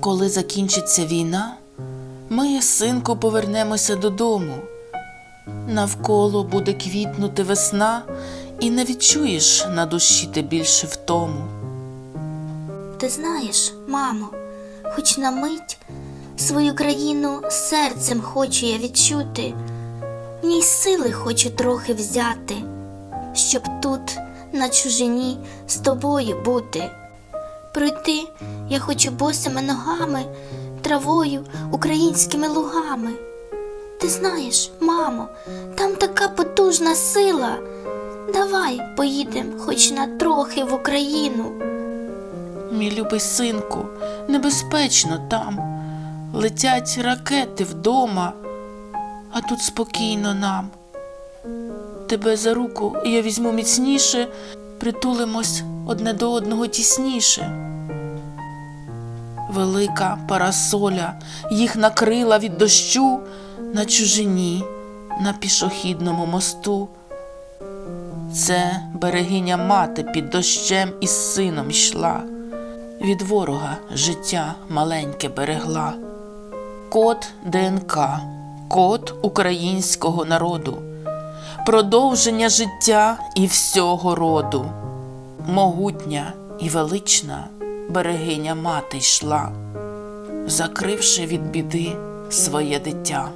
Коли закінчиться війна, ми, синку, повернемося додому. Навколо буде квітнути весна, і не відчуєш на душі ти більше втому. Ти знаєш, мамо, хоч на мить свою країну серцем хочу я відчути, в ній сили хочу трохи взяти, щоб тут, на чужині, з тобою бути. Пройти я хочу босими ногами, травою, українськими лугами. Ти знаєш, мамо, там така потужна сила. Давай поїдем хоч на трохи в Україну. Мій любий синку, небезпечно там. Летять ракети вдома, а тут спокійно нам. Тебе за руку я візьму міцніше, притулимось одне до одного тісніше. Велика парасоля їх накрила від дощу на чужині, на пішохідному мосту. Це берегиня мати під дощем із сином йшла, від ворога життя маленьке берегла. Код ДНК, код українського народу, продовження життя і всього роду. Могутня і велична берегиня мати йшла, закривши від біди своє дитя.